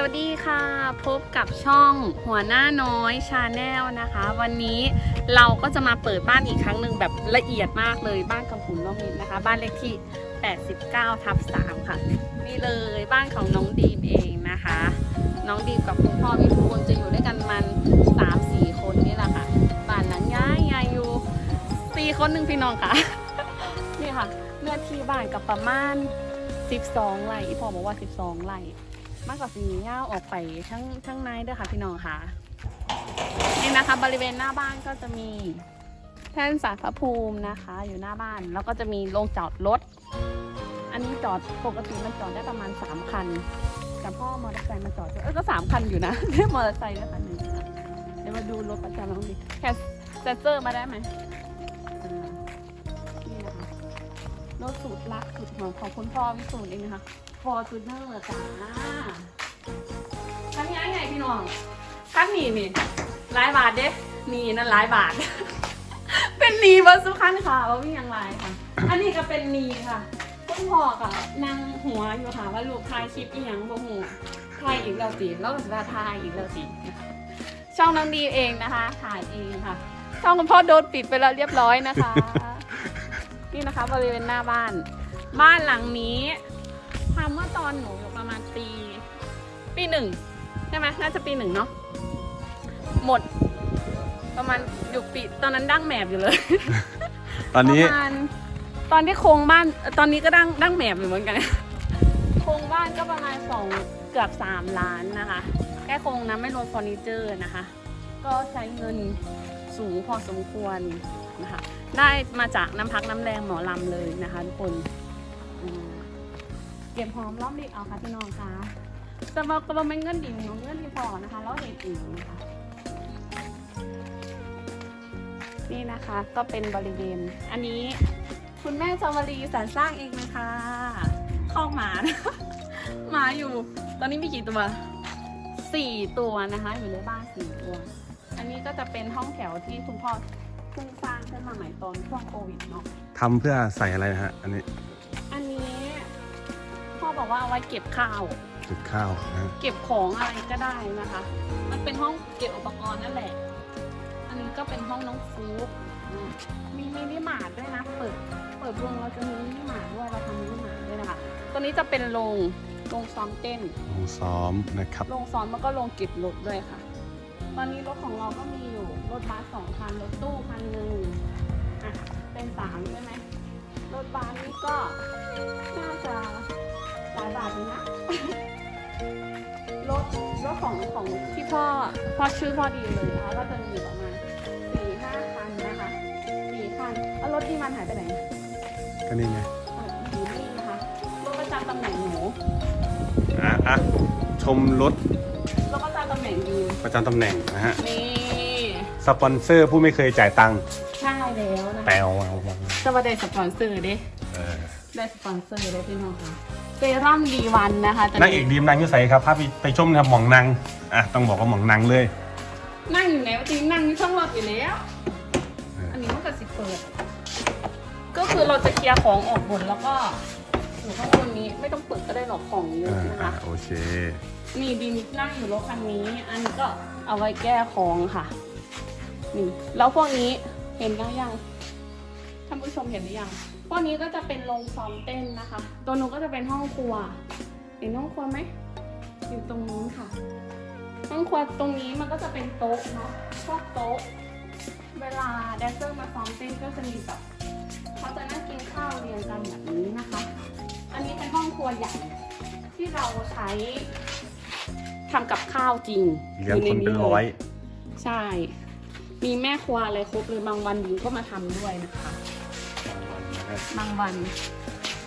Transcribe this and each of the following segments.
สวัสดีค่ะ พบกับช่องหัวหน้าน้อยชาแนลนะคะ วันนี้เราก็จะมาเปิดบ้านอีกครั้งหนึ่งแบบละเอียดมากเลยบ้านกำพุนร่มมิตรนะคะ บ้านเลขที่ 89ทับ3ค่ะ นี่เลยบ้านของน้องดีมเองนะคะ น้องดีมกับคุณพ่อวิทูลจะอยู่ด้วยกันมัน 3 4 คนนี่แหละค่ะบ้านหลังย้ายยายอยู่ 4 คนหนึ่งพี่น้องค่ะ นี่ค่ะเนื้อที่บ้านกับประมาณ 12ไร่อีพ่อบอกว่า 12ไร่ มากกว่าสีเงาออกไปทั้งทั้งในด้วยค่ะพี่น้องค่ะนี่นะคะ บริเวณหน้าบ้านก็จะมีแท่นสารพระภูมินะคะ อยู่หน้าบ้านแล้วก็จะมีโรงจอดรถ อันนี้จอดปกติมันจอดได้ประมาณ3คันแต่พ่อมอเตอร์ไซค์มาจอดด้วยเออก็3คันอยู่นะได้มอเตอร์ไซค์ด้วคันหนึ่งเดี๋ยวมาดูรถประจำน้องดิแคสเซอร์มาได้ไหมนี่นะคะรถสูตรลักสุดของของคุณพ่อวิสูตรเองนะคะ ฟอร์จูเนอร์จ้าคันนี้ไงพี่น้องคันนี้นี่หลายบาทเด้นี่นั่นหลายบาท เป็นนีเบอร์สุขันค่ะว่ามีอย่างไรค่ะ อันนี้ก็เป็นนีค่ะคุณพ่อค่ะนั่งหัวอยู่ค่ะว่าลูกทายคลิปอีหยังบ่หูทายอีกแล้วสิแล้วก็จะทายอีกแล้วสิช่องน้องดีเองนะคะ ถ่ายเองค่ะ ช่องคุณพ่อโดนปิดไปแล้วเรียบร้อยนะคะ นี่นะคะบริเวณหน้าบ้าน บ้านหลังนี้ทำเมื่อตอนหนูอยู่ประมาณปี ปีหนึ่งใช่ไหมน่าจะปีหนึ่งเนาะหมด ประมาณอยู่ปีตอนนั้นดั้งแหมบอยู่เลย ตอนนี้ ประมาณตอนที่โครงบ้านเอ่อตอนนี้ก็ดั้งดั้งแหมบอยู่เหมือนกัน โครงบ้านก็ประมาณสองเกือบสามล้านนะคะ แค่โครงนะไม่รวมเฟอร์นิเจอร์นะคะ ก็ใช้เงินสูงพอสมควรนะคะ ได้มาจากน้ำพักน้ำแรงหมอลำเลยนะคะทุกคนอืมเก็บหอมรอบดีเอาค่ะพี่น้องคะแต่ว่ากระเป็นเงินดีของเงินดีพอนะคะแล้วเห็ดอีกนะคะนี่นะคะก็เป็นบริเวณ อันนี้คุณแม่จาวรีสรรสร้างเองนะคะข้องหมานะหมาอยู่ ตอนนี้มีกี่ตัวสี่ตัวนะคะ อยู่ในบ้านสี่ตัว อันนี้ก็จะเป็นห้องแถวที่คุณพ่อเพิ่งสร้างขึ้นมาใหม่ตอนช่วงโควิดเนาะทำเพื่อใส่อะไรนะฮะ อันนี้ บอกว่าเอาไว้เก็บข้าวจุดข้าวนะฮะเก็บของอะไรก็ได้นะคะ มันเป็นห้องเก็บอุปกรณ์นั่นแหละ อันนี้ก็เป็นห้องน้องฟูกอืมมีมินิมาร์ทด้วยนะ เปิด เปิดวงเราจะมีมินิมาร์ทด้วย เราทำมินิมาร์ทด้วยนะคะ ตัวนี้จะเป็นโรง โรงซ้อมเต้น ลงซ้อมนะครับโรงซ้อมแล้วก็โรงเก็บรถด้วยค่ะ ตอนนี้รถของเราก็มีอยู่ รถบัสสองคัน รถตู้คันหนึ่งอะ เป็นสามใช่ไหม รถบัสนี่ก็น่าจะหลายบาทอยู่นะรถรถของของที่พ่อพ่อชื่อพ่อดีเลยนะคะก็จะมีอยู่ประมาณสี่ห้าคันนะคะสี่คันแล้วรถที่มันหายไปไหนก็นี่ไงอะอยู่นี่นะคะรถประจำตำแหน่งหนูอะอะชมรถรถประจำตำแหน่งดีประจำตำแหน่งนะฮะ นี่สปอนเซอร์ผู้ไม่เคยจ่ายตังค์ใช่แล้วนะแปลคะวเอาเอาจะมาได้สปอนเซอร์ดิเออ ได้สปอนเซอร์ได้พี่น้องค่ะ เซรั่มดีวันนะคะตนางเอกดีมนางอยุใสครับพาไปไปชมนะครับหมองนางอะต้องบอกว่าหมองนางเลย นั่งอยู่ไหนวะจริงนั่งอยู่ช่องรถอยู่แล้วเอออันนี้มันก็สิเปิด ก็คือเราจะเคลียร์ของออกบนแล้วก็อยู่ข้างบนนี้ไม่ต้องเปิดก็ได้หรอกของเยอะอ่านะอะคะ โอเคนี่ดีนิดนั่งอยู่รถคันนี้ อันนี้ก็เอาไว้แก้ของค่ะ นี่ แล้วพวกนี้เห็นแล้วยัง ท่านผู้ชมเห็นหรือยัง พวกนี้ก็จะเป็นโรงซ้อมเต้นนะคะ ตัวนู้นก็จะเป็นห้องครัว เห็นห้องครัวไหม อยู่ตรงนู้นค่ะ ห้องครัวตรงนี้มันก็จะเป็นโต๊ะเนาะ พวกโต๊ะ เวลาแดนเซอร์มาซ้อมเต้นก็จะมีแบบเขาจะนั่งกินข้าวเรียงกันแบบนี้นะคะ อันนี้เป็นห้องครัวใหญ่ที่เราใช้ทำกับข้าวจริงเลี้ยงคนเป็นร้อย ใช่ มีแม่ครัวอะไรครบเลยบางวันหญิงก็มาทำด้วยนะคะ บางวัน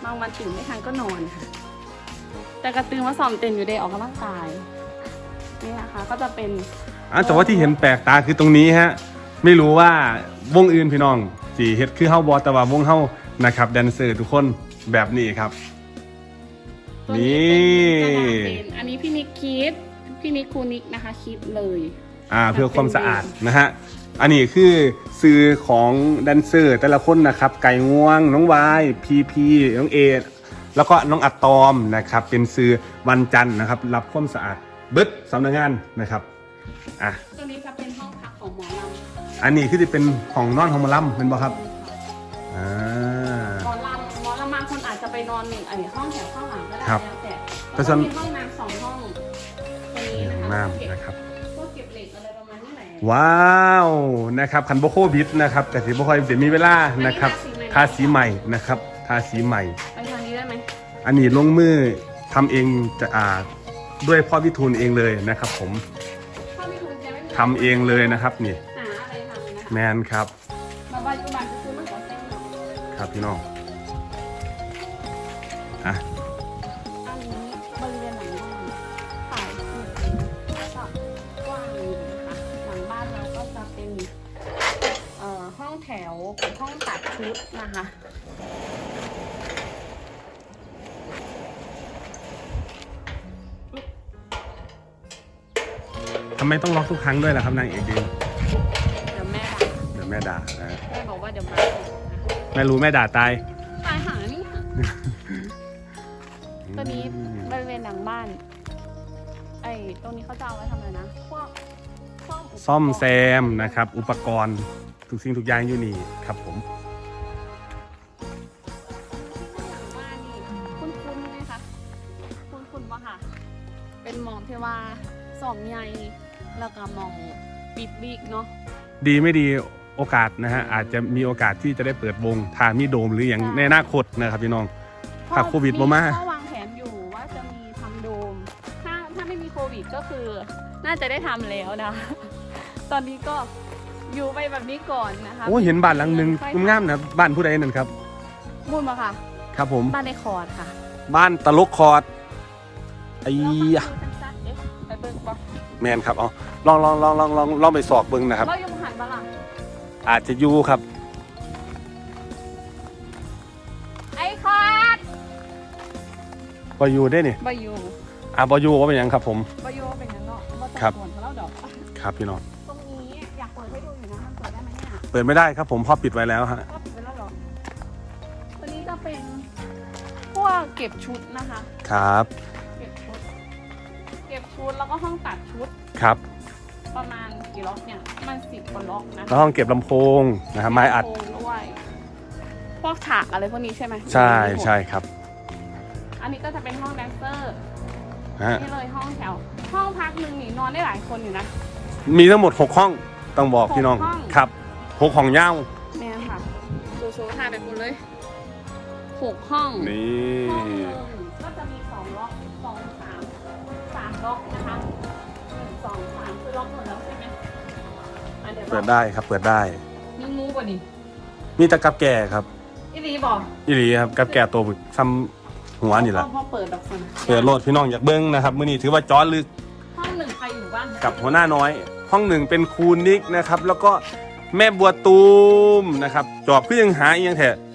บางวันตื่นไม่ทันก็นอนค่ะ แต่กระตือมาซ้อมเต้นอยู่ได้ออกกำลังกายนี่นะคะ ก็จะเป็นอะแต่ว่าที่เห็นแปลกตาคือตรงนี้ฮะ ไม่รู้ว่าวงอื่นพี่น้องสีเฮ็ดคือเฮาบอแต่ว่าวงเฮานะครับแดนเซอร์ทุกคนแบบนี้ครับ ตัวนี่ เป็นกระดาษเป็นอันนี้พี่นิกคิด พี่นิกครูนิกนะคะ คิดเลย อ่าเพื่อความสะอาดนะฮะอันนี้คือซื้อของแดนเซอร์แต่ละคนนะครับ ไก่ง่วง น้องวายพีพีน้องเอแล้วก็น้องอะตอมนะครับ เป็นซื้อวันจันทร์นะครับ รับความสะอาดเบิดสำนักงานนะครับอะตัวนี้จะเป็นห้องพักของหมอลำอันนี้คือจะเป็นของนอนของหมอลำเป็นบ่ครับอ่าหมอลำหมอลำบางคนอาจจะไปนอนหนึ่งไอ้ห้องแถวข้างหลังก็ได้ครับแล้วแต่แต่ส่วนมีห้องน้ำสองห้องตัวนี้ห้องนะคะน้ำเก็บนะครับ ว้าวนะครับคันโบโควิดนะครับแต่สิบ่ค่อยเดี๋ยวมีเวลานะครับทาสีใหม่นะครับทาสีใหม่ ไปทางนี้ได้ไหมอันนี้ลงมือทำเองจะอ่าด้วยพ่อพิทูลเองเลยนะครับ ผมถ้าไม่ถูกจะไม่มีทำเองเลยนะครับนี่หาอะไรทำนะคะแมนครับมาบ้านยุบันก็คือมันขอเส้นเนาะครับพี่น้องอะ ชุดนะคะ ทำไมต้องล็อกทุกครั้งด้วยล่ะครับนางเอกดีเดี๋ยวแม่ด่าเดี๋ยวแม่ด่านะแม่บอกว่าเดี๋ยวมาแม่รู้แม่ด่าตายตายหานี่ค่ะตัวนี้บริเวณหลังบ้าน ไอ้ตรงนี้เขาจะเอาไว้ทำอะไรนะพวกพวกปกรณ์ซ่อมแซมนะครับ อุปกรณ์ทุกสิ่งทุกอย่างอยู่นี่ครับผม องใหญ่แล้วก็หมองปิดบิ๊กเนาะดีไม่ดีโอกาสนะฮะอาจจะมีโอกาสที่จะได้เปิดวงทางมีโดมหรืออย่างในอนาคตนะครับพี่น้องถ้าโควิดบ่มาก็วางแผนอยู่ว่าจะมีทำโดม ถ้าถ้าไม่มีโควิดก็คือน่าจะได้ทำแล้วนะ ตอนนี้ก็อยู่ไปแบบนี้ก่อนนะคะโอ้เห็นบ้านหลังหนึ่งงามๆนะบ้านผู้ใดนั่นครับมุ่นมาค่ะ ครับผมบ้านในคอร์ดค่ะ บ้านตลกคอร์ดไอ้ แมนครับเอาลองลองลองลองลองลองไปสอกเบิ้งนะครับ เรายังหันมาล่ะอาจจะอยู่ครับ ไอ้คอร์ดบอยู่ได้นี่บายูอะบอยู่ว่าเป็นหยังครับผม บายูเป็นยังเนาะว่าจะครับสวนเขาแล้วดอก ครับพี่น้องตรงนี้อยากเปิดให้ดูอยู่นะมันเปิดได้ไหมเนี่ยเปิดไม่ได้ครับผมเพ่อปิดไว้แล้วฮะก็ปิดไปแล้วเหรอตัวนี้จะเป็นพวกเก็บชุดนะคะ ครับเก็บชุดเก็บ ชุดแล้วก็ห้องตัดชุดครับประมาณกี่ล็อกเนี่ยมันสิบกว่าล็อกนะแล้วห้องเก็บลำโพงนะครับไม้อัด โครงด้วยพวกฉากอะไรพวกนี้ใช่ไหมใช่ใช่ครับอันนี้ก็จะเป็นห้องแดนเซอร์ฮะนี่เลยห้องแถว ห้องพักหนึ่งนี่นอนได้หลายคนอยู่นะ มีทั้งหมด 6 ห้องต้องบอกพี่น้องหกห้อง ครับหกห้องยาวแม่ค่ะดูโชว์ถ่ายไปหมดเลยหกห้องนี่ห้องหนึ่ง ล็อกหมดแล้วใช่ไหมอะเดี๋ยวเปิดได้ครับ เปิดได้ มีงูกว่าดิมีแตะกับแก่ครับอีรีบอกอีหลีครับกับแก่ตัวบึกซ้ำหัวนี่แหละพอเปิดดอกฟันเปิดโลดพี่น้องอยากเบิ้งนะครับมื้อนี้ถือว่าจอลึกห้องหนึ่งใครอยู่บ้างกับหัวหน้าน้อย ห้องหนึ่งเป็นครูนิกนะครับ แล้วก็แม่บัวตูมนะครับ จอบคือยังหาอีกยังแท้ก็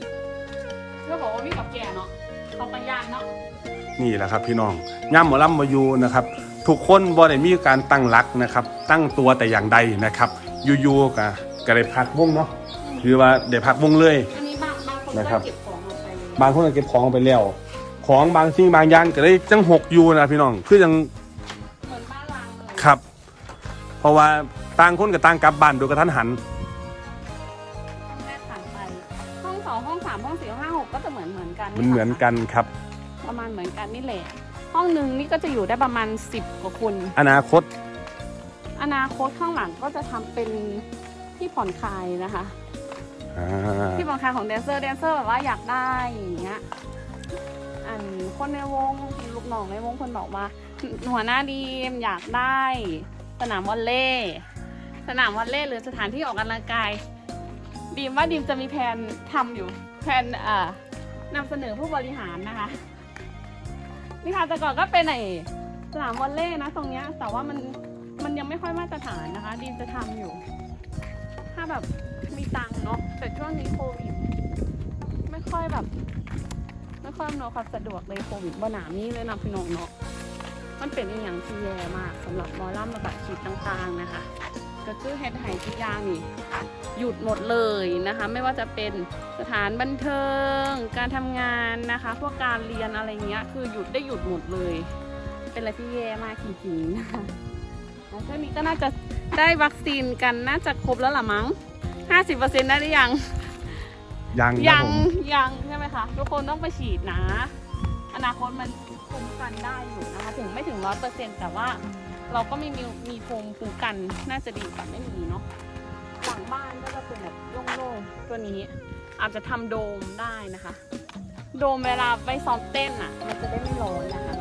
นี่แหละครับ พี่น้องย่ามหมอลำมาอยู่นะครับ ทุกคนบ่ได้มีการตั้งหลักนะครับ ตั้งตัวแต่อย่างใดนะครับอยู่ๆก็ก็ได้พักวงเนาะหรือว่าได้พักวงเลย อันนี้บางบางคนนะครับก็เก็บของออกไปเลยบางคนก็เก็บของไปแล้ว ของบางสิ่งบางอย่างก็ได้จังหกอยู่นะพี่น้องคือยังเหมือนบ้านรางเลยครับ เพราะว่าต่างคนกับต่างกลับบ้านโดยกระทันหัน ห้องแรกผ่านไป ห้องสองห้องสามห้องสี่ห้องห้าหกก็จะเหมือนเหมือนกันมันเหมือนกันครับ ประมาณเหมือนกันนี่แหละ ห้องหนึ่งนี่ก็จะอยู่ได้ประมาณสิบกว่าคน อนาคต อนาคตข้างหลังก็จะทำเป็นที่ผ่อนคลายนะคะ อ่า ที่ผ่อนคลายของแดนเซอร์แดนเซอร์แบบว่าอยากได้อย่างเงี้ยอันคนในวงลูกน้องในวงคนบอกว่าหัวหน้าดีมอยากได้ สนามวอลเล่สนามวอลเล่หรือสถานที่ออกกำลังกาย ดีมว่าดีมจะมีแผนทำอยู่แผนเอ่อนำเสนอผู้บริหารนะคะ นี่ค่ะแต่ก่อนก็เป็นไอสนามวอลเล่นะตรงเนี้ย แต่ว่ามันมันยังไม่ค่อยมาตรฐานนะคะ ดีมจะทำอยู่ ถ้าแบบมีตังค์เนาะแต่ช่วงนี้โควิดไม่ค่อยแบบ ไม่ค่อยอำนวยความสะดวกเลยโควิดบ่หนามีเลยนะพี่น้องเนาะมันเป็นอย่างที่แย่มากสำหรับมอล่ำระบาดขีดต่างๆนะคะ ก็คือเฮ็ดไห้ทุกอย่างนี่หยุดหมดเลยนะคะ ไม่ว่าจะเป็นสถานบันเทิง การทำงานนะคะ พวกการเรียนอะไรเงี้ย คือหยุดได้หยุดหมดเลย เป็นอะไรที่แย่มากจริงๆนะคะแล้วช่วงนี้ก็น่าจะได้วัคซีนกันน่าจะครบแล้วล่ะมั้ง 50%ได้หรือยัง ยังครับยังผมยังใช่ไหมคะ ทุกคนต้องไปฉีดนะ อนาคตมันคุ้มกันได้อยู่นะคะ ถึงไม่ถึงร้อยเปอร์เซ็นแต่ว่า เราก็มีมีมีภูมิคุ้มกันน่าจะดีกว่าไม่มีเนาะหลังบ้านก็จะเป็นแบบโล่งๆตัวนี้อาจจะทำโดมได้นะคะ โดมเวลาไปซ้อมเต้นอะ มันจะได้ไม่ร้อนนะคะ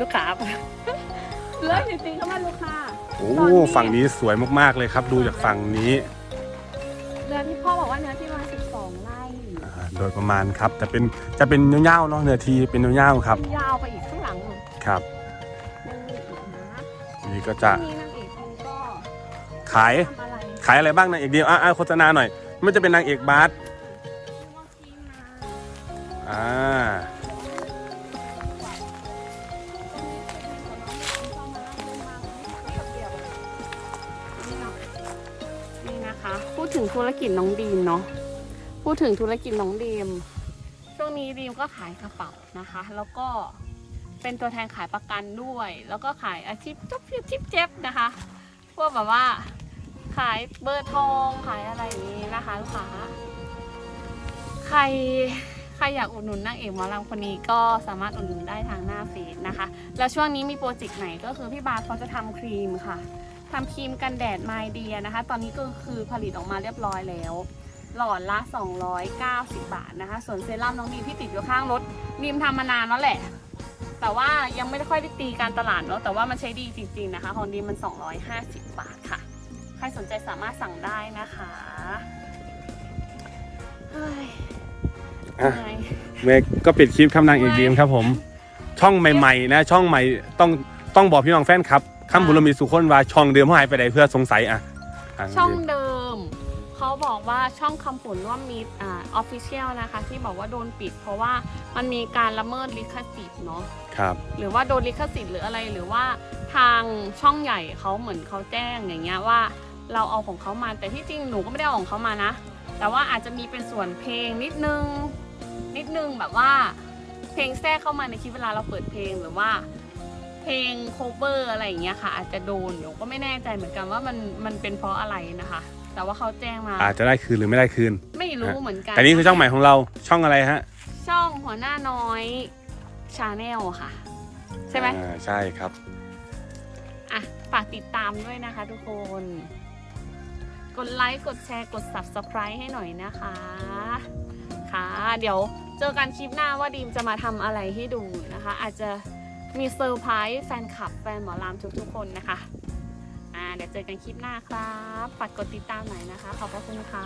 ลูกค้าเลยจริงๆก็มาลูกค้าโอ้ตอนนี้ฝั่งนี้สวยมากๆเลยครับ ดูจากฝั่งนี้เนื้อที่พ่อบอกว่าเนื้อที่มา12ไร่อ่าโดยประมาณครับ แต่เป็นจะเป็นยาวๆเนาะเนื้อทีเป็นยาวๆครับยาวไปอีกข้างหลังนู่นครับยังมีอีกนะ นี่ก็จะนี่นางเอกคุณก็ขายทำอะไรขายอะไรบ้างนางเอกเดียวอะอะโฆษณาหน่อยไม่จะเป็นนางเอกบาสว่าทีมนะอ่านี่นะคะ พูดถึงธุรกิจน้องดีมเนาะพูดถึงธุรกิจน้องดีมช่วงนี้ดีมก็ขายกระเป๋านะคะ แล้วก็ เป็นตัวแทนขายประกันด้วย แล้วก็ขายอาชีพจ๊บชิปเจ็บนะคะ พวกแบบว่าขายเบอร์ทองขายอะไรอย่างนี้นะคะลูกค้าใครใครอยากอุดหนุนนางเอกหมอลำคนนี้ก็สามารถอุดหนุนได้ทางหน้าเฟซนะคะ แล้วช่วงนี้มีโปรเจกต์ไหนก็คือพี่บาสเขาจะทำครีมค่ะทำครีมกันแดดไมเดียนะคะ ตอนนี้ก็คือผลิตออกมาเรียบร้อยแล้ว หลอดละ 290 บาทนะคะ ส่วนเซรั่มน้องดีมที่ติดอยู่ข้างรถดีมทำมานานแล้วแหละ แต่ว่ายังไม่ได้ค่อยได้ตีการตลาดเนาะแต่ว่ามันใช้ดีจริงๆนะคะของดีมมัน 250 บาทค่ะ ใครสนใจสามารถสั่งได้นะคะเฮ้ยอะเหนื่อยเมกก็ปิดคลิปคำนางเอกดีมครับผม ช่องใหม่ๆนะ ช่องใหม่ต้องต้องบอกพี่น้องแฟนครับคำบุรมีสุคนว่าช่องเดิมเขาหายไปไหนเพื่อสงสัยอะะช่องเดิม เขาบอกว่าช่องคำผุนร่วมมิตรอ่าออฟฟิเชียลนะคะ ที่บอกว่าโดนปิด เพราะว่ามันมีการละเมิดลิขสิทธิ์เนาะครับ หรือว่าโดนลิขสิทธิ์หรืออะไรหรือว่าทางช่องใหญ่เขาเหมือนเขาแจ้งอย่างเงี้ยว่าเราเอาของเขามาแต่ที่จริงหนูก็ไม่ได้เอาของเขามานะ แต่ว่าอาจจะมีเป็นส่วนเพลงนิดนึงนิดนึงแบบว่าเพลงแทรกเข้ามาในคลิปเวลาเราเปิดเพลงหรือว่าเพลงโคเวอร์อะไรอย่างเงี้ยค่ะ อาจจะโดนหนูก็ไม่แน่ใจเหมือนกันว่ามันมันเป็นเพราะอะไรนะคะ แต่ว่าเขาแจ้งมา อาจจะได้คืนหรือไม่ได้คืน ไม่รู้เหมือนกันแต่นี่คือช่องใหม่ของเราช่องอะไรฮะ ช่องหัวหน้าน้อยชาแนลค่ะ ใช่ไหมอ่าใช่ครับอะฝากติดตามด้วยนะคะทุกคน กดไลค์กดแชร์กด subscribe ให้หน่อยนะคะ ค่ะ เดี๋ยวเจอกันคลิปหน้าว่าดีมจะมาทำอะไรให้ดูนะคะ อาจจะมีเซอร์ไพรส์แฟนคลับแฟนหมอลำทุกๆคนนะคะอ่า เดี๋ยวเจอกันคลิปหน้าครับ ฝากกดติดตามหน่อยนะคะ ขอบพระคุณค่ะ